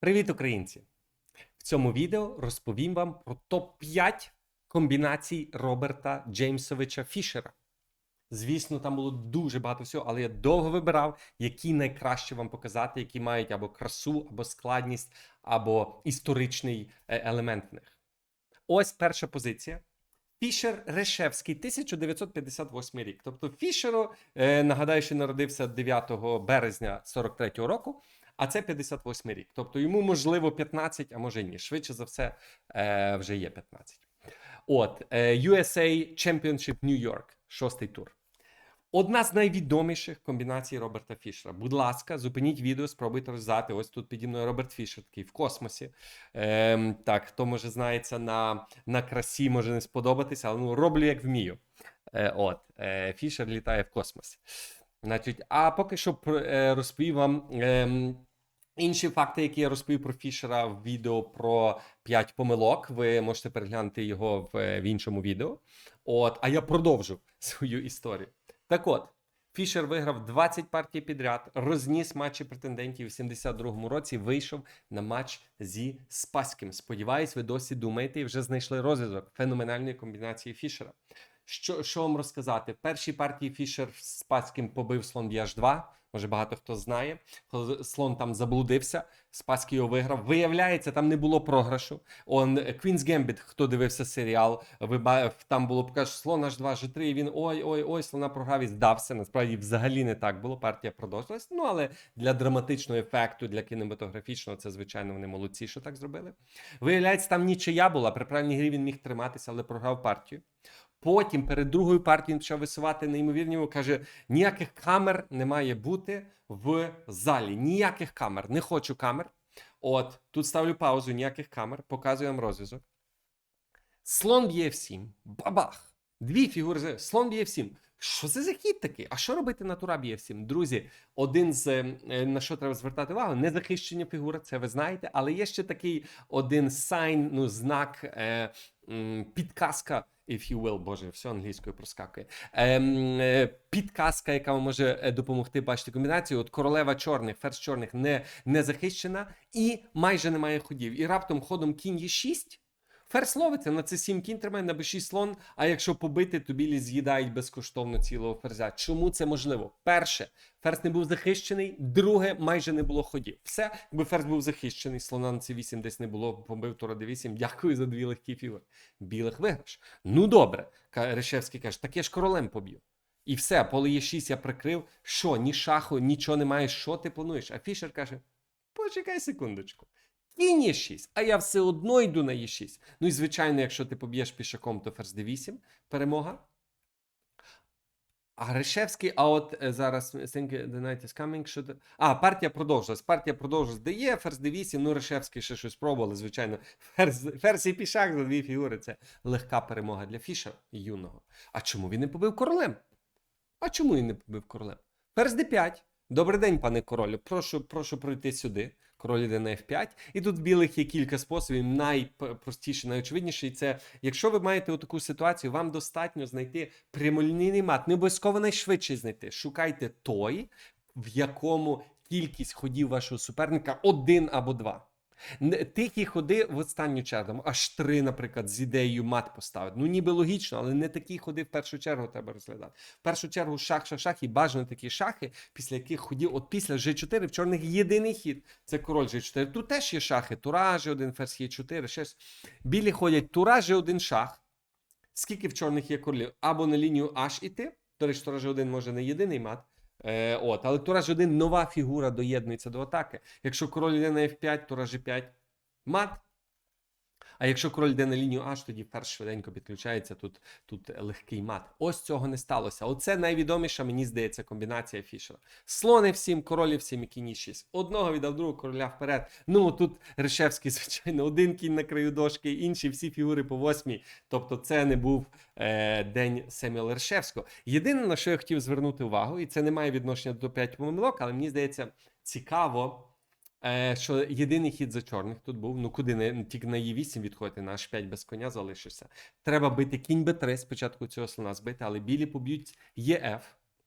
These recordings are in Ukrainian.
Привіт, українці! В цьому відео розповім вам про топ-5 комбінацій Роберта Джеймсовича Фішера. Звісно, там було дуже багато всього, але я довго вибирав, які найкраще вам показати, які мають або красу, або складність, або історичний е, елемент в них. Ось перша позиція. Фішер Решевський, 1958 рік. Тобто Фішеру, е, нагадаю, що народився 9 березня 43-го року, а це 58 рік. Тобто йому можливо 15, а може ні. Швидше за все, е, вже є 15. От е, USA Championship New York, шостий тур. Одна з найвідоміших комбінацій Роберта Фішера. Будь ласка, зупиніть відео, спробуйте роздати. Ось тут піді мною Роберт Фішер, такий в космосі. Ем, так, хто може знається на, на красі, може не сподобатися, але ну роблю як вмію. Е, от, е, Фішер літає в космосі. Значить, а поки що е, розповім вам. ем, Інші факти, які я розповів про Фішера в відео про 5 помилок, ви можете переглянути його в, в іншому відео. От, а я продовжу свою історію. Так от, Фішер виграв 20 партій підряд, розніс матчі претендентів у 72-му році. Вийшов на матч зі Спаським. Сподіваюсь, ви досі думаєте і вже знайшли розв'язок феноменальної комбінації Фішера. Що, що вам розказати? В першій партії Фішер з Спаським побив слон б'яж 2. Може, багато хто знає. Слон там заблудився, Спаський його виграв. Виявляється, там не було програшу. Он Queen's Gambit, хто дивився серіал, ви там було покаже, слон аж 2 G3, і він ой, ой, ой, слона програв і здався. Насправді взагалі не так було. Партія продовжилась. Ну але для драматичного ефекту, для кінематографічного, це звичайно вони молодці, що так зробили. Виявляється, там нічия була. При правильній грі він міг триматися, але програв партію. Потім перед другою партією він почав висувати неймовірні. Каже: ніяких камер не має бути в залі. Ніяких камер. Не хочу камер. От тут ставлю паузу, ніяких камер, показую вам розв'язок. Слон б'є F7. Бабах! Дві фігури. Слон б'є F7. Що це за хід такий? А що робити на тура б'є F7? Друзі, один з е, на що треба звертати увагу, незахищення фігури, це ви знаєте, але є ще такий один сайн, ну, знак, е, підказка. If you will, боже, все англійською проскакує. Ем, е, підказка, яка вам може е, допомогти бачити комбінацію. От королева чорних, ферзь чорних не, не захищена і майже немає ходів. І раптом ходом кінь є 6. Ферзь ловиться на це 7 кінь тримає на b6 слон. А якщо побити, то білі з'їдають безкоштовно цілого ферзя. Чому це можливо? Перше, ферзь не був захищений. Друге, майже не було ходів. Все, якби ферзь був захищений, слона на c8 десь не було, побив тура d8. Дякую за дві легкі фігури. Білих виграш. Ну добре, Решевський каже, так я ж королем поб'ю. І все, поле є 6 я прикрив. Що, ні шаху, нічого немає. Що ти плануєш? А Фішер каже: почекай секундочку. Кінь є 6, а я все одно йду на Е6. Ну і звичайно, якщо ти поб'єш пішаком, то ферзь d8, перемога. А Гришевський, а от е, зараз the night is coming. The- А, партія продовжилась. Партія продовжилась. Де є ферзь d8, ну Решевський ще щось пробували, звичайно. Ферзь, ферзь і пішак за дві фігури. Це легка перемога для Фішера юного. А чому він не побив королем? А чому він не побив королем? Ферзь d5. Добрий день, пане королю. Прошу, прошу пройти сюди. Король іде на F5. І тут білих є кілька способів. Найпростіший, найочевидніший це, якщо ви маєте таку ситуацію, вам достатньо знайти прямолінійний мат. Не обов'язково найшвидший знайти. Шукайте той, в якому кількість ходів вашого суперника один або два. Тихі ходи в останню чергу, аж три, наприклад, з ідеєю мат поставити. Ну, ніби логічно, але не такі ходи в першу чергу треба розглядати. В першу чергу шах, шах, шах і бажано такі шахи, після яких ходів, от після G4 в чорних єдиний хід. Це король G4. Тут теж є шахи. Тура G1, ферзь Е4, щось. Білі ходять Тура G1 шах. Скільки в чорних є королів? Або на лінію H іти. До речі, Тура G1 може не єдиний мат. Е, от, але Тура G1 нова фігура доєднується до атаки. Якщо король йде на F5, Тура G5 мат. А якщо король йде на лінію H, тоді ферзь швиденько підключається. Тут, тут легкий мат. Ось цього не сталося. Оце найвідоміша, мені здається, комбінація Фішера. Слон F7, король F7 і кінь E6. Одного віддав другого короля вперед. Ну тут Решевський, звичайно, один кінь на краю дошки, інші всі фігури по восьмій. Тобто, це не був е, день Семюела Решевського. Єдине, на що я хотів звернути увагу, і це не має відношення до 5 помилок, але мені здається, цікаво. Е, що єдиний хід за чорних тут був. Ну куди не тільки на Е8 відходити, на H5 без коня залишишся. Треба бити кінь Б3, спочатку цього слона збити, але білі поб'ють ЕФ.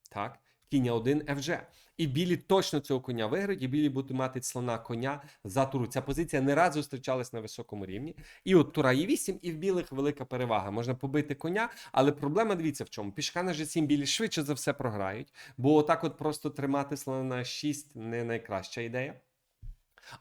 Так, кінь 1 FG. І білі точно цього коня виграють, і білі будуть мати слона коня за туру. Ця позиція не раз зустрічалась на високому рівні. І от тура є 8, і в білих велика перевага. Можна побити коня, але проблема дивіться в чому. Пішка на G7 білі швидше за все програють, бо отак от просто тримати слона на 6 не найкраща ідея.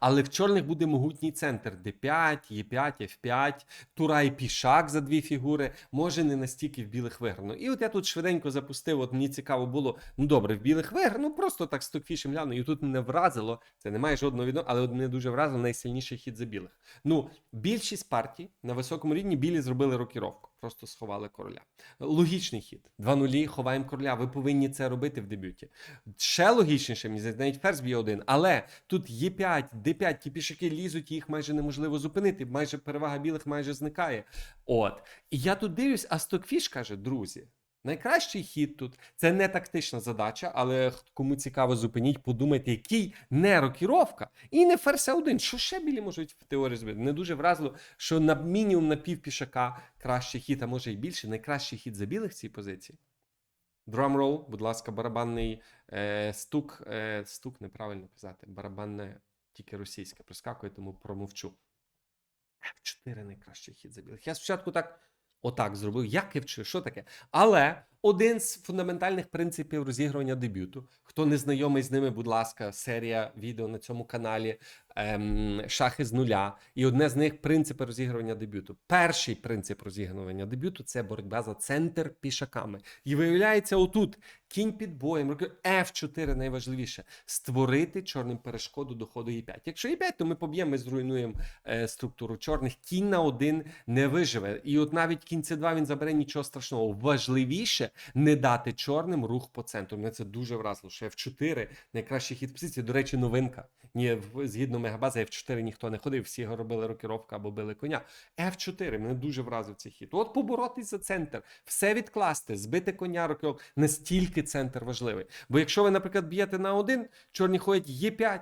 Але в чорних буде могутній центр d5, e5, f5, тура і пішак за дві фігури. Може не настільки в білих виграно. І от я тут швиденько запустив. От мені цікаво було. Ну добре, в білих виграно, ну просто так стокфішем гляну. І тут мене вразило. Це не має жодного відношення, але от мене дуже вразило найсильніший хід за білих. Ну, більшість партій на високому рівні білі зробили рокіровку. Просто сховали короля. Логічний хід. 2-0, ховаємо короля. Ви повинні це робити в дебюті. Ще логічніше, мені здається, навіть ферзь б'є один. Але тут є 5 Д5, ті пішаки лізуть, їх майже неможливо зупинити. Майже перевага білих майже зникає. От. І я тут дивлюсь, а Стокфіш каже, друзі. Найкращий хід тут це не тактична задача, але кому цікаво, зупиніть, подумайте, який не рокіровка і не ферзь 1 Що ще білі можуть в теорії зробити? Не дуже вразило, що на мінімум на пів пішака кращий хід, а може і більше. Найкращий хід за білих в цій позиції. Drumroll, будь ласка, барабанний е, стук. Е, стук неправильно казати. Барабанне тільки російське проскакує, тому промовчу. F4 найкращий хід за білих. Я спочатку так отак зробив. Як і вчив, Що таке? Але один з фундаментальних принципів розігрування дебюту. Хто не знайомий з ними, будь ласка, серія відео на цьому каналі ем, Шахи з нуля. І одне з них принципи розігрування дебюту. Перший принцип розігрування дебюту це боротьба за центр пішаками. І виявляється, отут кінь під боєм, руки F4 найважливіше створити чорним перешкоду до ходу Е5. Якщо Е5, то ми поб'ємо, ми зруйнуємо е, структуру чорних. Кінь на один не виживе. І от навіть кінь С2 він забере нічого страшного. Важливіше не дати чорним рух по центру. Мене це дуже вразило, що F4 найкращий хід позиції. До речі, новинка. Ні, згідно мегабази F4 ніхто не ходив, всі робили рокіровка або били коня. F4 мене дуже вразив цей хід. От поборотись за центр, все відкласти, збити коня рокіровка. Настільки центр важливий. Бо якщо ви, наприклад, б'єте на один, чорні ходять Е5.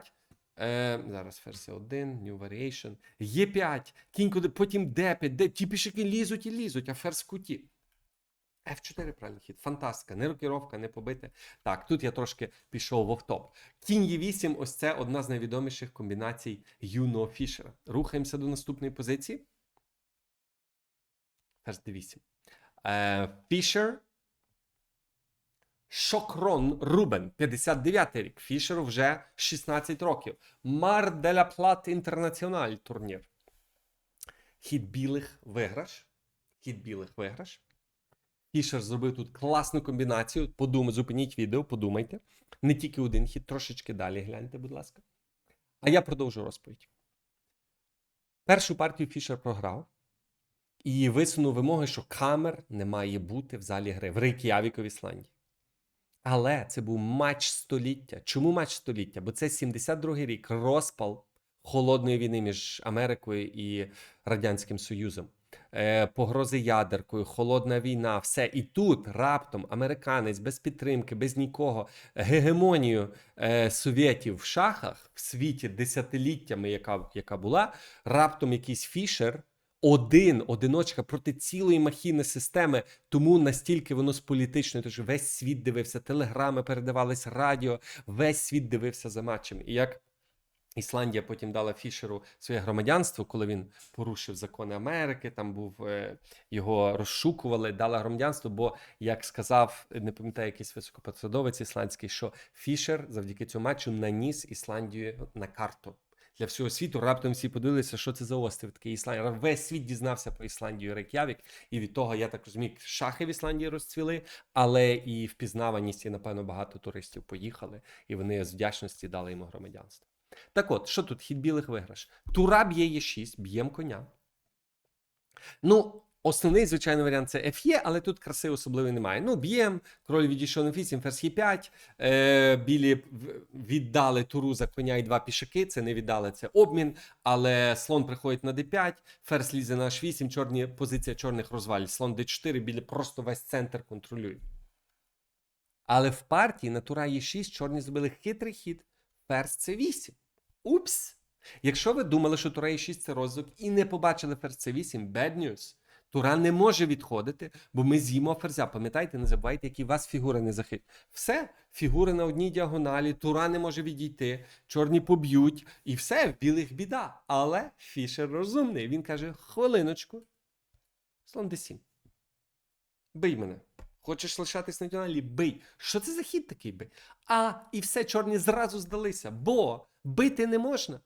Е, зараз версія 1, New Variation. Е5, кінь куди, потім D5, де ті пішаки лізуть і лізуть, а ферзь в куті. F4 правильний хід. Фантастика. Не рокіровка, не побите. Так, тут я трошки пішов в офтоп. Кінь Е8 ось це одна з найвідоміших комбінацій юного Фішера. Рухаємося до наступної позиції. Ферзь D8. Е, Фішер. Шокрон Рубен, 59 рік. Фішеру вже 16 років. Мар де ла Плат Інтернаціональ турнір. Хід білих виграш. Хід білих виграш. Фішер зробив тут класну комбінацію. Подумайте, зупиніть відео, подумайте. Не тільки один хід, трошечки далі гляньте, будь ласка. А я продовжу розповідь. Першу партію Фішер програв і висунув вимоги, що камер не має бути в залі гри в Рейк'явіку в Ісландії. Але це був матч століття. Чому матч століття? Бо це 72-й рік розпал холодної війни між Америкою і Радянським Союзом. Е, погрози ядеркою, холодна війна, все. І тут раптом американець без підтримки, без нікого, гегемонію е, совєтів в шахах в світі десятиліттями, яка, яка була, раптом якийсь фішер. Один одиночка проти цілої махіни системи, тому настільки воно з політичною, тому що весь світ дивився, телеграми передавались радіо, весь світ дивився за матчем. І як Ісландія потім дала Фішеру своє громадянство, коли він порушив закони Америки, там був е, його розшукували, дала громадянство. Бо, як сказав, не пам'ятаю, якийсь високопосадовець ісландський, що Фішер завдяки цьому матчу наніс Ісландію на карту. Для всього світу раптом всі подивилися, що це за острів такий Ісландія. Весь світ дізнався про Ісландію Рейк'явік, і від того, я так розумію, шахи в Ісландії розцвіли, але і впізнаваність, і напевно багато туристів поїхали, і вони з вдячності дали йому громадянство. Так от, що тут? Хід білих виграш. Тура б'є є 6, б'єм коня. Ну, основний, звичайний варіант це F але тут краси особливої немає. Ну, б'єм, король відійшов на 8, ферзь є 5. Е, білі віддали туру за коня і два пішаки. Це не віддали, це обмін. Але слон приходить на d5, ферзь лізе на h8, чорні, позиція чорних розвалить. Слон d4, білі просто весь центр контролюють. Але в партії на тура Е6 чорні зробили хитрий хід. Ферзь c8. Упс! Якщо ви думали, що тура Е6 це розвиток і не побачили ферзь c8, bad news. Тура не може відходити, бо ми з'їмо ферзя. Пам'ятайте, не забувайте, які у вас фігури не захищені. Все, фігури на одній діагоналі, тура не може відійти, чорні поб'ють, і все, білих біда. Але Фішер розумний. Він каже: хвилиночку, слон d7. Бий мене. Хочеш лишатись на діагоналі? Бий. Що це за хід такий бий? А, і все, чорні зразу здалися, бо бити не можна.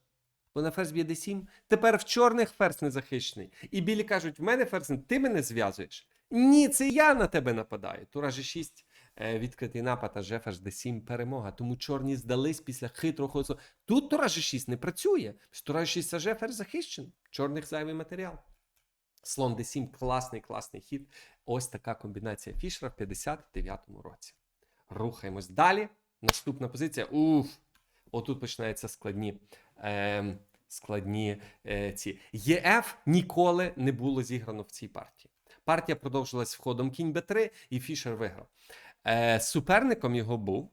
Бо на ферзь б'є d7. Тепер в чорних ферзь не захищений. І білі кажуть: в мене ферзь, ти мене зв'язуєш. Ні, це я на тебе нападаю. Тура G6, е, відкритий напад, а же ферзь d7 перемога. Тому чорні здались після хитрого ходу. Тут Тура G6 не працює. Тура G6 аже ферзь захищений. Чорних зайвий матеріал. Слон d7 класний, класний хід. Ось така комбінація Фішера в 59-му році. Рухаємось далі. Наступна позиція. Уф. Отут починаються складні. Е, складні е, ці. ЄФ ніколи не було зіграно в цій партії. Партія продовжилась входом кінь Б3, і Фішер виграв. Е, суперником його був.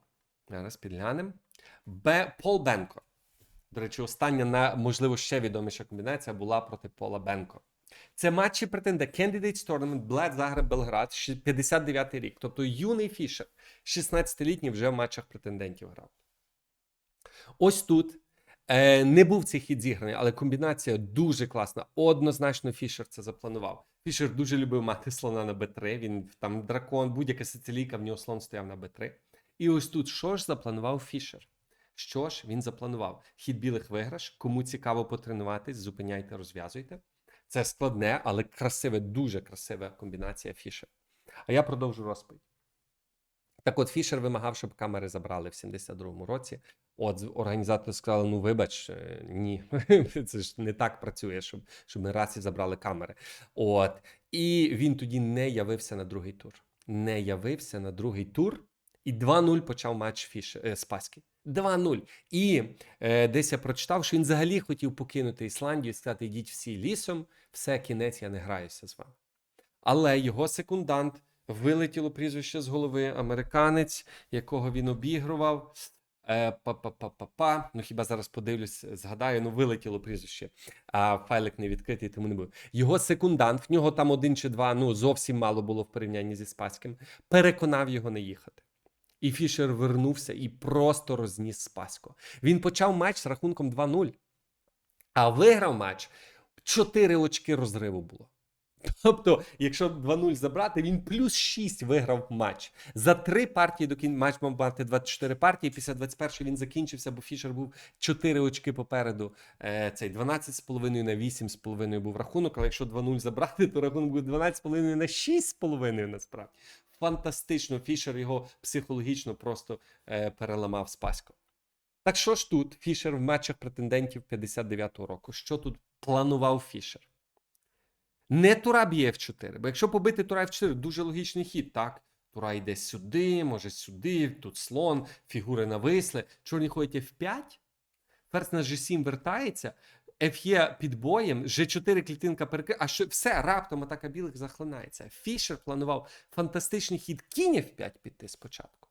Зараз підглянемо. Б. Пол Бенко. До речі, остання, на, можливо, ще відоміша комбінація була проти Пола Бенко. Це матчі претендент Candidates Tournament Блед Загреб Белград, щ- 59 рік. Тобто юний Фішер, 16-літній вже в матчах претендентів грав. Ось тут е, не був цей хід зіграний, але комбінація дуже класна. Однозначно Фішер це запланував. Фішер дуже любив мати слона на Б3. Він там дракон, будь-яка сицилійка, в нього слон стояв на Б3. І ось тут що ж запланував Фішер? Що ж він запланував? Хід білих виграш. Кому цікаво потренуватись, зупиняйте, розв'язуйте. Це складне, але красиве, дуже красива комбінація Фішер. А я продовжу розповідь. Так от Фішер вимагав, щоб камери забрали в 72-му році. От організатори сказали: ну вибач, е, ні, це ж не так працює, щоб, щоб ми раз і забрали камери. От. І він тоді не явився на другий тур. Не явився на другий тур. І 2-0 почав матч Фішер е, Спаський. 2-0. І е, десь я прочитав, що він взагалі хотів покинути Ісландію і сказати: йдіть всі лісом, все, кінець, я не граюся з вами. Але його секундант вилетіло прізвище з голови, американець, якого він обігрував. Е, Па-па-па-па-па. Ну хіба зараз подивлюсь, згадаю, ну вилетіло прізвище, а файлик не відкритий, тому не був. Його секундант, в нього там один чи два, ну зовсім мало було в порівнянні зі Спаським, переконав його не їхати. І Фішер вернувся і просто розніс Спасько. Він почав матч з рахунком 2-0, а виграв матч 4 очки розриву було. Тобто, якщо 2-0 забрати, він плюс 6 виграв матч. За три партії до кінця матч мав мати 24 партії. Після 21 він закінчився, бо Фішер був 4 очки попереду. Е, цей 12,5 на 8,5 був рахунок. Але якщо 2-0 забрати, то рахунок буде 12,5 на 6,5 насправді. Фантастично. Фішер його психологічно просто е, переламав спасько. Так що ж тут Фішер в матчах претендентів 59-го року? Що тут планував Фішер? Не Тура б'є F4, бо якщо побити Тура F4, дуже логічний хід, так? Тура йде сюди, може сюди, тут слон, фігури нависли. Чорні ходять F5, ферзь на G7 вертається, F є під боєм, G4 клітинка перекриє, а що все, раптом атака білих захлинається. Фішер планував фантастичний хід кінь F5 піти спочатку.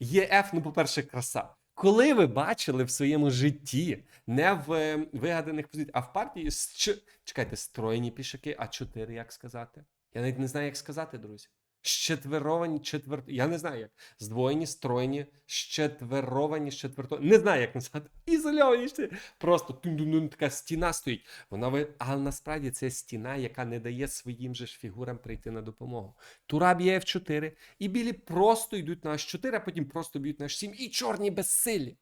Є F, ну, по-перше, краса. Коли ви бачили в своєму житті не в е, вигаданих позиціях, а в партії з чекайте, стройні пішаки, а 4 як сказати? Я навіть не знаю, як сказати, друзі. Щетверовані, четвер... Я не знаю як. Здвоєні, стройні, щетверовані, щетверто. Не знаю, як назвати. Ізольовані. ще. Просто така стіна стоїть. Вона ви... Але насправді це стіна, яка не дає своїм же ж фігурам прийти на допомогу. Тура б'є F4, і білі просто йдуть на H4, а потім просто б'ють на H7, і чорні безсилі.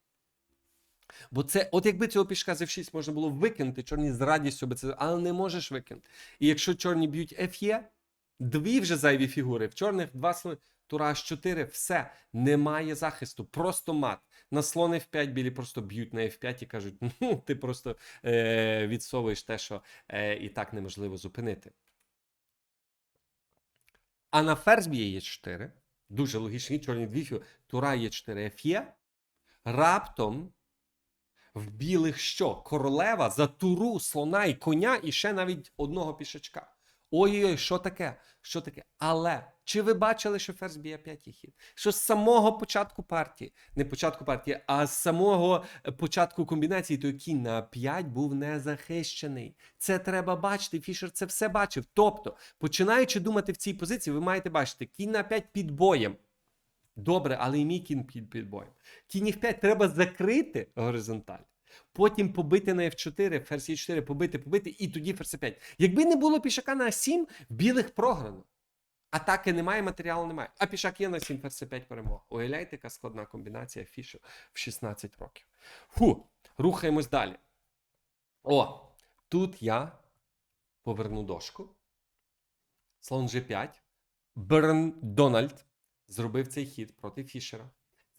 Бо це, от якби цього пішка з F6 можна було викинути, чорні з радістю би це, але не можеш викинути. І якщо чорні б'ють FE, дві вже зайві фігури, в чорних два слони, тура H4, все, немає захисту, просто мат. На слон F5 білі просто б'ють на F5 і кажуть, ну, ти просто е, відсовуєш те, що е, і так неможливо зупинити. А на ферзь б'є Е4, дуже логічний, чорні дві фігури, тура Е4, Ф'є, раптом в білих що? Королева за туру, слона і коня, і ще навіть одного пішачка. Ой-ой, що таке? Що таке? Але Чи ви бачили, що ферзь б'є 5 хід? Що з самого початку партії, не початку партії, а з самого е, початку комбінації, той кінь на 5 був не захищений. Це треба бачити. Фішер це все бачив. Тобто, починаючи думати в цій позиції, ви маєте бачити кінь на 5 під боєм. Добре, але і мій кінь під, під боєм. Кінь F5 треба закрити горизонталь. Потім побити на F4, ферзь E4, побити, побити, і тоді ферзь 5. Якби не було пішака на А7, білих програно. Атаки немає, матеріалу немає. А пішак є на 7 ферзь 5 перемога. Уявляєте, яка складна комбінація фішів в 16 років. Фу, рухаємось далі. О, тут я поверну дошку. Слон G5. Берн Дональд зробив цей хід проти Фішера.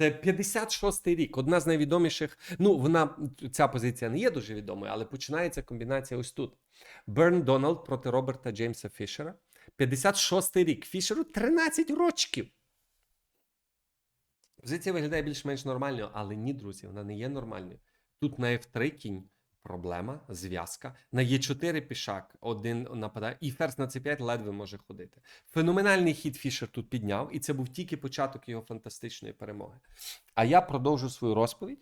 Це 56-й рік, одна з найвідоміших. Ну, вона ця позиція не є дуже відомою, але починається комбінація ось тут. Берн Дональд проти Роберта Джеймса Фішера. 56-й рік. Фішеру 13 рочків. Позиція виглядає більш-менш нормальною, але ні, друзі, вона не є нормальною. Тут на F3 кінь проблема, зв'язка. На Е4 пішак один нападає, і ферзь на С5 ледве може ходити. Феноменальний хід Фішер тут підняв, і це був тільки початок його фантастичної перемоги. А я продовжу свою розповідь.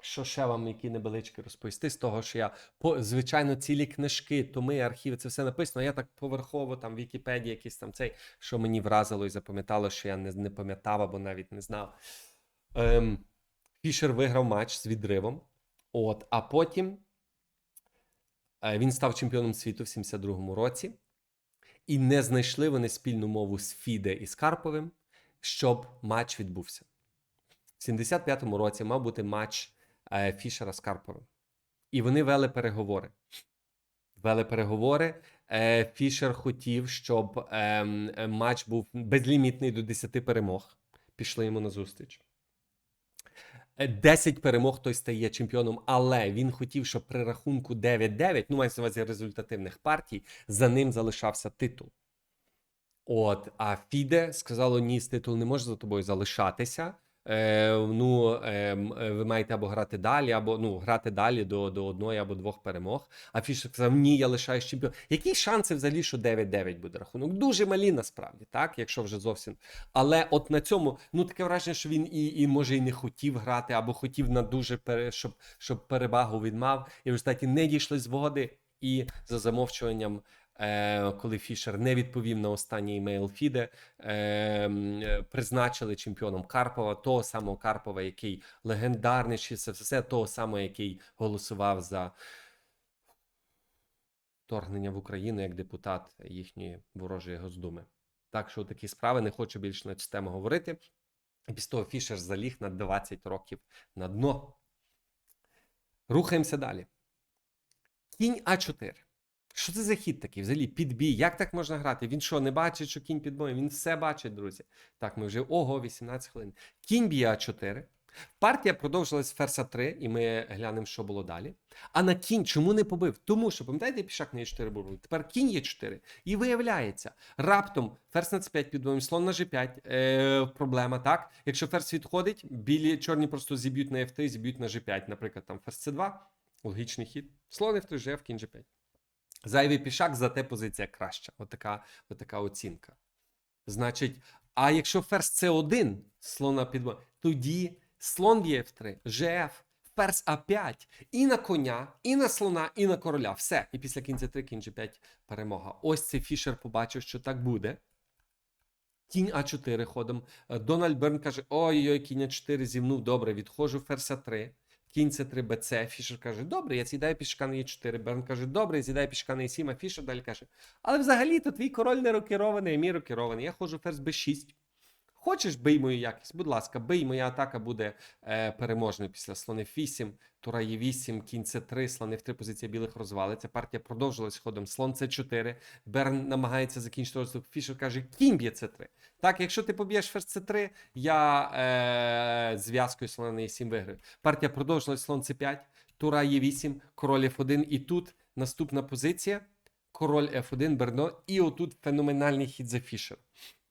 Що ще вам які небелички розповісти з того, що я по звичайно цілі книжки, томи, архіви, це все написано. Я так поверхово там Вікіпедії, якийсь там цей, що мені вразило і запам'ятало, що я не, не пам'ятав або навіть не знав. Ем, Фішер виграв матч з відривом. От, а потім е, він став чемпіоном світу в 72-му році, і не знайшли вони спільну мову з Фіде і з Карповим, щоб матч відбувся. В 75-му році мав бути матч е, Фішера з Карповим. І вони вели переговори. Вели переговори. Е, Фішер хотів, щоб ем, матч був безлімітний до 10 перемог. Пішли йому на зустріч. 10 перемог той стає чемпіоном, але він хотів, щоб при рахунку 9-9, ну мається на увазі результативних партій, за ним залишався титул. От, а Фіде сказало: ні, титул не може за тобою залишатися. Е, ну, е, е, ви маєте або грати далі, або ну, грати далі до, до одної або двох перемог. А Фішер сказав, ні, я лишаюсь чемпіон. Які шанси взагалі, що 9-9 буде рахунок? Дуже малі насправді, так, якщо вже зовсім. Але от на цьому, ну таке враження, що він і, і може і не хотів грати, або хотів на дуже пере, щоб, щоб перевагу він мав. І в результаті не дійшли згоди. І за замовчуванням, е, коли Фішер не відповів на останній імейл Фіде, е, е, призначили чемпіоном Карпова, того самого Карпова, який легендарний, чи це все того самого, який голосував за вторгнення в Україну як депутат їхньої ворожої Госдуми. Так що такі справи не хочу більше на цю тему говорити. Після того Фішер заліг на 20 років на дно. Рухаємося далі. Кінь А4. Що це за хід такий? Взагалі, підбій. Як так можна грати? Він що, не бачить, що кінь під боєм? Він все бачить, друзі. Так, ми вже ого, 18 хвилин. Кінь б'є А4. Партія продовжилась ферзь А3, і ми глянемо, що було далі. А на кінь чому не побив? Тому що, пам'ятаєте, пішак на Е4 був? Тепер кінь є 4. І виявляється, раптом ферзь на С5 під боєм, слон на G5. Е, проблема, так? Якщо ферзь відходить, білі чорні просто зіб'ють на F3, зіб'ють на G5. Наприклад, там ферзь С2. Логічний хід. Слон F3, G, кінь G5. Зайвий пішак, зате позиція краща. Отака, отака оцінка. Значить, а якщо ферзь С1, слона під тоді слон б'є F3, GF, ферзь А5, і на коня, і на слона, і на короля. Все. І після кінця 3, кінь G5 перемога. Ось цей Фішер побачив, що так буде. Кінь А4 ходом. Е, Дональд Берн каже: ой-ой, кінь А4 зівнув, добре, відходжу ферзь А3. Кінь це 3 БЦ. Фішер каже, добре, я з'їдаю пішка на Е4. Берн каже, добре, я з'їдаю пішка на Е7, а Фішер далі каже, але взагалі то твій король не рокерований, а мій рокерований. Я ходжу ферзь Б6. Хочеш, бий мою якість, будь ласка, бий, моя атака буде е, переможною після слони 8, тура є 8, кінь С3, слони в 3 позиція білих розвалиться. Партія продовжилась ходом. Слон С4. Берн намагається закінчити розвиток. Фішер каже, кінь б'є С3. Так, якщо ти поб'єш ферзь С3, я е, зв'язкою слона на Е7 виграю. Партія продовжилась, слон С5, тура є 8, король F1. І тут наступна позиція. Король F1, Берно, і отут феноменальний хід за Фішер.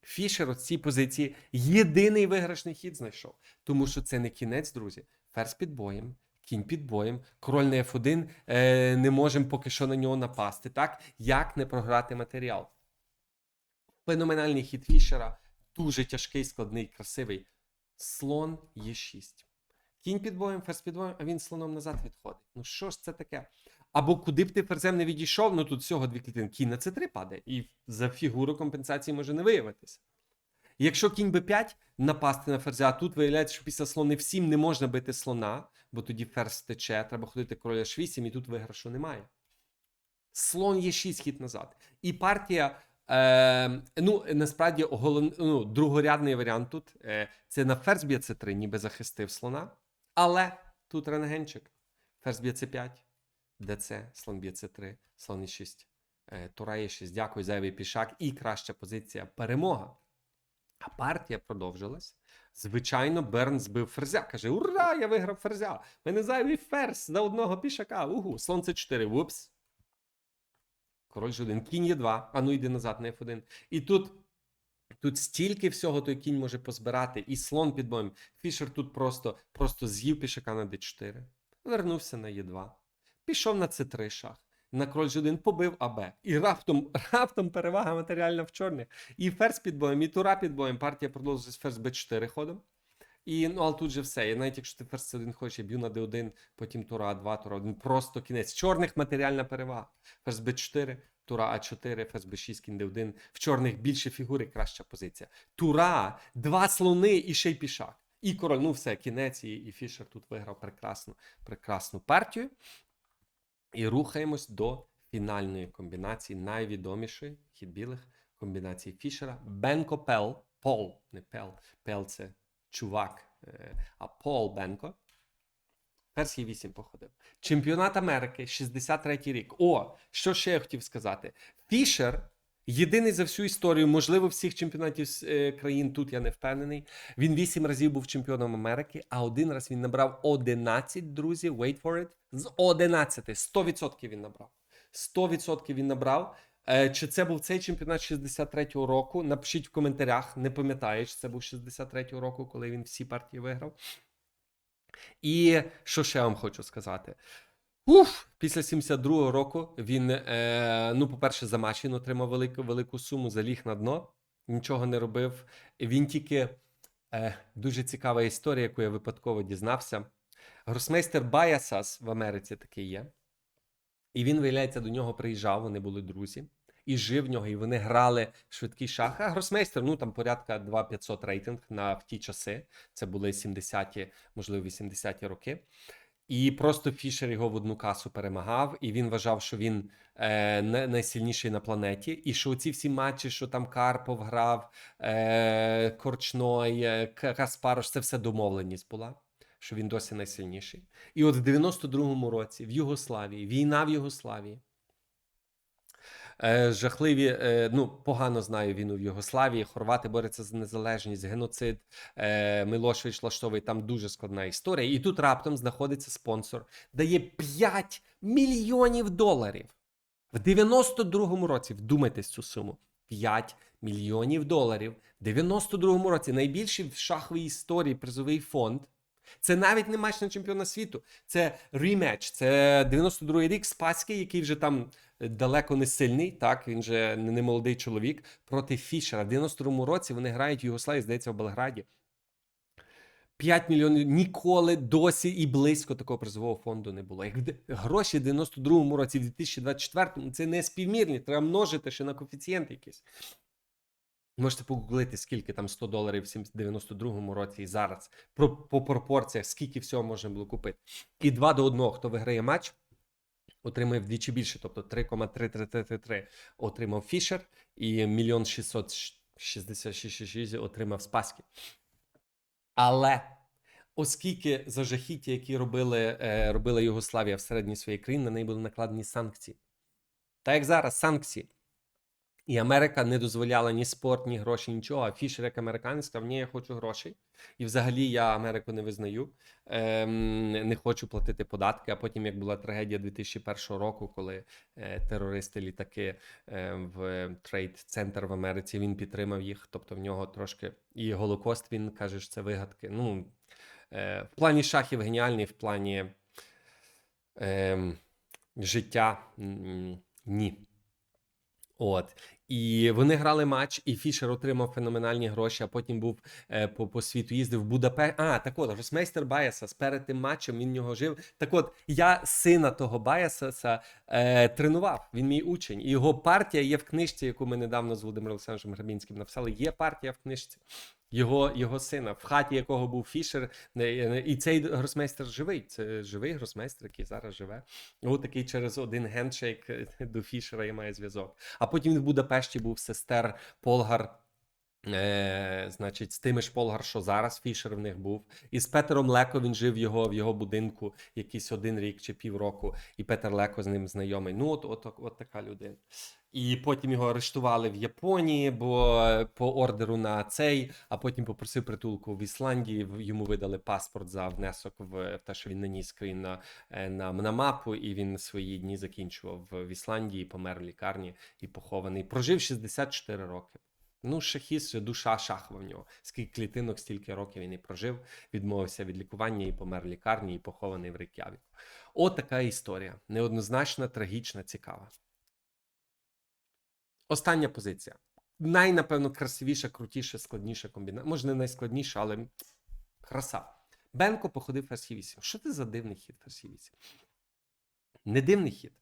Фішер у цій позиції єдиний виграшний хід знайшов. Тому що це не кінець, друзі. Ферзь під боєм, кінь під боєм, король на F1, е, не можемо поки що на нього напасти. Так? Як не програти матеріал? Феноменальний хід Фішера, дуже тяжкий, складний, красивий. Слон є 6. Кінь під боєм, ферзь під боєм, а він слоном назад відходить. Ну що ж це таке? Або куди б ти ферзем не відійшов, ну тут всього дві клітини. Кінь на c3 падає, і за фігуру компенсації може не виявитися. Якщо кінь b5 напасти на ферзя, а тут виявляється, що після слони всім не можна бити слона, бо тоді ферзь тече, треба ходити короля h8, і тут виграшу немає. Слон є 6 хід назад. І партія. Е, ну, насправді, голов... ну, другорядний варіант тут е, це на ферзь б'є c3, ніби захистив слона. Але тут рентгенчик. Ферзь б'є c5, ДЦ, слон б'є c3, слон е 6, тура е 6. Дякую, зайвий пішак. І краща позиція перемога. А партія продовжилась. Звичайно, Берн збив ферзя. Каже: Ура! Я виграв ферзя! Мене зайвий ферзь за одного пішака. Угу, слон c 4 Вупс. Король G1. Кінь є 2. А ну йди назад на F1. І тут. Тут стільки всього той кінь може позбирати, і слон під боєм. Фішер тут просто просто з'їв пішака на d4, вернувся на Е2, пішов на c3 шах. На король G1 побив АБ. І раптом раптом перевага матеріальна в чорних. І ферзь під боєм, і тура під боєм. Партія продовжує з ферзь b4 ходом. І ну, але тут же все. І навіть якщо ти ферзь c1 хочеш, я б'ю на d1, потім тура А2, тура 1. Просто кінець. Чорних матеріальна перевага. Ферзь b4, тура А4, ферзь b6, кінь d1. В чорних більше фігури, краща позиція. Тура, два слони і ще й пішак. І король, ну все, кінець, і, і Фішер тут виграв прекрасну, прекрасну партію. І рухаємось до фінальної комбінації, найвідомішої хід білих комбінації Фішера. Бенко Пел, Пол, не Пел, Пел це чувак, е, а Пол Бенко. Перший 8 походив. Чемпіонат Америки, 63-й рік. О, що ще я хотів сказати? Фішер. Єдиний за всю історію, можливо, всіх чемпіонатів е, країн тут я не впевнений. Він вісім разів був чемпіоном Америки, а один раз він набрав 11 друзів. Wait for it. З 11. 100% він набрав. 100% він набрав. Е, Чи це був цей чемпіонат 63-го року? Напишіть в коментарях. Не пам'ятаю, чи це був 63-го року, коли він всі партії виграв. І що ще вам хочу сказати? Уф, після 72-го року він, е, ну, по-перше, за матч отримав велику велику суму, заліг на дно, нічого не робив. Він тільки е, дуже цікава історія, яку я випадково дізнався. Гросмейстер Баясас в Америці такий є. І він, виявляється, до нього приїжджав, вони були друзі, і жив в нього, і вони грали в швидкий шах. А гросмейстер, ну там порядка 2500 рейтинг на в ті часи. Це були 70-ті, можливо, 80-ті роки. І просто Фішер його в одну касу перемагав, і він вважав, що він е, найсильніший на планеті. І що ці всі матчі, що там Карпов грав, е, Корчной, е, Каспарош, це все домовленість була, що він досі найсильніший. І от в 92-му році в Югославії, війна в Югославії. Е, жахливі, е, ну погано знаю війну в Югославії. Хорвати борються за незалежність, геноцид е, Милошевич влаштовує там дуже складна історія. І тут раптом знаходиться спонсор, дає 5 мільйонів доларів в 92-му році. Вдумайтесь цю суму: 5 мільйонів доларів. В 92-му році найбільший в шаховій історії призовий фонд. Це навіть не матч на чемпіона світу, це ремеч. Це 92-й рік Спаський, який вже там далеко не сильний. Так він же не молодий чоловік проти Фішера. В 92-му році вони грають в Югославії, здається, в Белграді. 5 мільйонів ніколи досі і близько такого призового фонду не було. Як гроші в 92-му році, в 2024-му це не співмірні. Треба множити ще на коефіцієнт якийсь. Можете погуглити, скільки там 100 доларів в 92-му році і зараз про, по пропорціях, скільки всього можна було купити. І 2 до 1, хто виграє матч, отримує вдвічі більше, тобто 3,3333 отримав Фішер і 1 666 отримав Спаски. Але оскільки за жахіття, які робили, е, робила Югославія всередині своєї країни, на неї були накладені санкції. Так як зараз санкції. І Америка не дозволяла ні спорт, ні гроші, нічого. А Фішер, як американець, сказав, ні, я хочу грошей. І взагалі я Америку не визнаю, ем, не хочу платити податки. А потім, як була трагедія 2001 року, коли е, терористи літаки е, в трейд центр в Америці він підтримав їх. Тобто в нього трошки і Голокост він каже, що це вигадки. Ну е, в плані шахів геніальний, в плані е, життя ні. От. І вони грали матч, і Фішер отримав феноменальні гроші, а потім був е, по, по світу їздив в Будапешт. А, так от, Росмейстер Баяса перед тим матчем він в нього жив. Так от, я сина того Баяса е, тренував. Він мій учень. І його партія є в книжці, яку ми недавно з Володимиром Олександровичем Грабінським написали. Є партія в книжці. Його, його сина, в хаті якого був Фішер, і цей гросмейстер живий. Це живий гросмейстер, який зараз живе. Його такий через один гендшейк е, до Фішера і має зв'язок. А потім в Будапешті був сестер Полгар. Е, значить, з тими ж Полгар, що зараз Фішер в них був. І з Петером Леко він жив його, в його будинку якийсь один рік чи півроку, і Петер Леко з ним знайомий. Ну, от, от, от така людина. І потім його арештували в Японії, бо е, по ордеру на цей, а потім попросив притулку в Ісландії. Йому видали паспорт за внесок в те, що він наніс скрін на, е, на, на мапу, і він свої дні закінчував в Ісландії, помер в лікарні і похований. Прожив 64 роки. Ну, шахіст, же душа шахова в нього. Скільки клітинок, стільки років він і прожив, відмовився від лікування і помер в лікарні, і похований в Рейк'явіку. От така історія. Неоднозначна, трагічна, цікава. Остання позиція. Най, напевно, красивіша, крутіша, складніша комбінація. Може, не найскладніша, але краса. Бенко походив ферзь 8. Що це за дивний хід ферзь 8? Не дивний хід.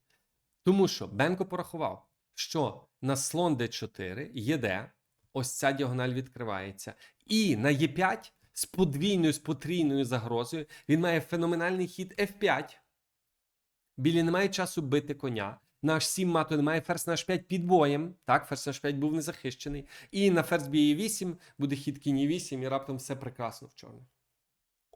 Тому що Бенко порахував, що на слон d4 єде, ось ця діагональ відкривається, і на Е5 з подвійною, з потрійною загрозою він має феноменальний хід F5. Білі не має часу бити коня. На H7 мату немає ферзь на H5 під боєм. Так, ферзь на H5 був незахищений. І на ферзь б'є 8 буде хід кінь 8, і раптом все прекрасно в чорних.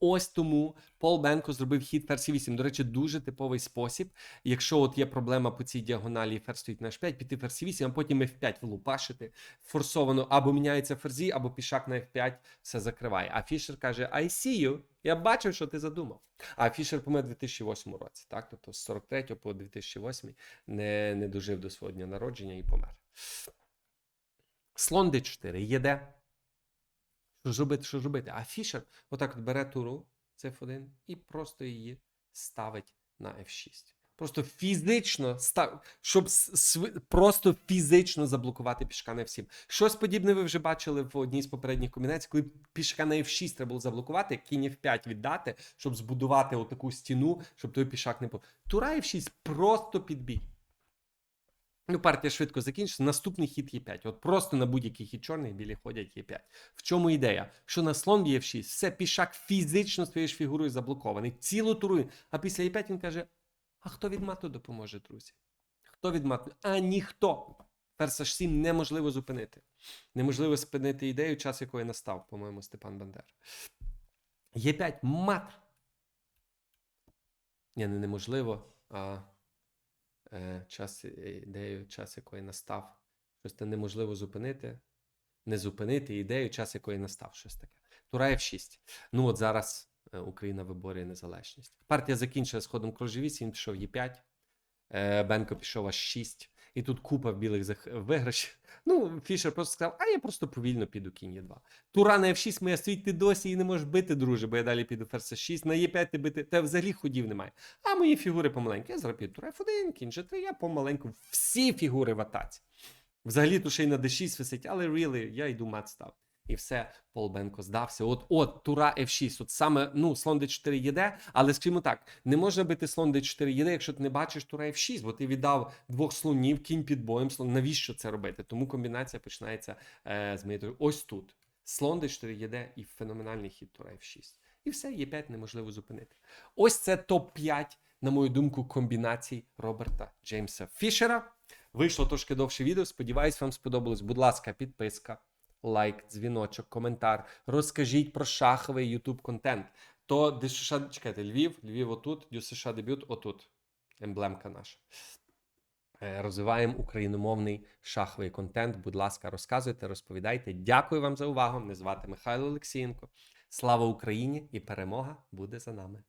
Ось тому Пол Бенко зробив хід ферзь 8. До речі, дуже типовий спосіб. Якщо от є проблема по цій діагоналі, ферзь стоїть на H5, піти ферзь 8, а потім F5 влупашити. Форсовано або міняється ферзі, або пішак на F5 все закриває. А Фішер каже: I see you. Я бачив, що ти задумав. А Фішер помер у 2008 році, так? Тобто з 43 по 2008 не, не дожив до свого дня народження і помер. Слон d4 єде. Що ж що ж робити? А Фішер отак от бере туру, це F1, і просто її ставить на F6. Просто фізично став, щоб просто фізично заблокувати пішка на F7. Щось подібне ви вже бачили в одній з попередніх комбінацій, коли пішка на F6 треба було заблокувати, кінь F5 віддати, щоб збудувати отаку стіну, щоб той пішак не по. Тура F6 просто підбій. Ну, партія швидко закінчиться. Наступний хід Е5. От просто на будь-який хід чорний білі ходять Е5. В чому ідея? Що на слон б'є F6, все, пішак фізично своєю ж фігурою заблокований. Цілу туру. А після Е5 він каже: А хто від мату допоможе, друзі? Хто від мату? А ніхто. Ферзь H7 неможливо зупинити. Неможливо спинити ідею, час якої настав, по-моєму, Степан Бандер. Е5 мат. Ні, не неможливо, а е, час, е, ідею, час якої настав. Щось це неможливо зупинити. Не зупинити ідею, час якої настав. Щось таке. Тураєв F6. Ну от зараз е, Україна виборює незалежність. Партія закінчила з ходом 8, він пішов Е5. Е, Бенко пішов аж 6. І тут купа білих виграшів. Ну, Фішер просто сказав, а я просто повільно піду кінь Е2. Тура на F6 моя стоїть, ти досі і не можеш бити, друже, бо я далі піду ферзь 6. На Е5 ти бити, та взагалі ходів немає. А мої фігури помаленькі. Я зараз піду тура F1, кінь G3, я помаленьку. Всі фігури в атаці. Взагалі то ще й на D6 висить, але really, я йду мат став. І все, Пол Бенко здався. От, от, тура F6. От саме, ну, слон D4 їде, але скажімо так, не можна бити слон D4 їде, якщо ти не бачиш тура F6, бо ти віддав двох слонів, кінь під боєм, слон. Навіщо це робити? Тому комбінація починається е, з моєї. Ось тут. Слон D4 їде і феноменальний хід тура F6. І все, Е5 неможливо зупинити. Ось це топ-5, на мою думку, комбінацій Роберта Джеймса Фішера. Вийшло трошки довше відео. Сподіваюсь, вам сподобалось. Будь ласка, підписка, лайк, дзвіночок, коментар. Розкажіть про шаховий YouTube контент. То ДСШ, чекайте, Львів, Львів отут, ДЮСШ дебют отут. Емблемка наша. Е, Розвиваємо україномовний шаховий контент. Будь ласка, розказуйте, розповідайте. Дякую вам за увагу. Мене звати Михайло Олексієнко. Слава Україні і перемога буде за нами.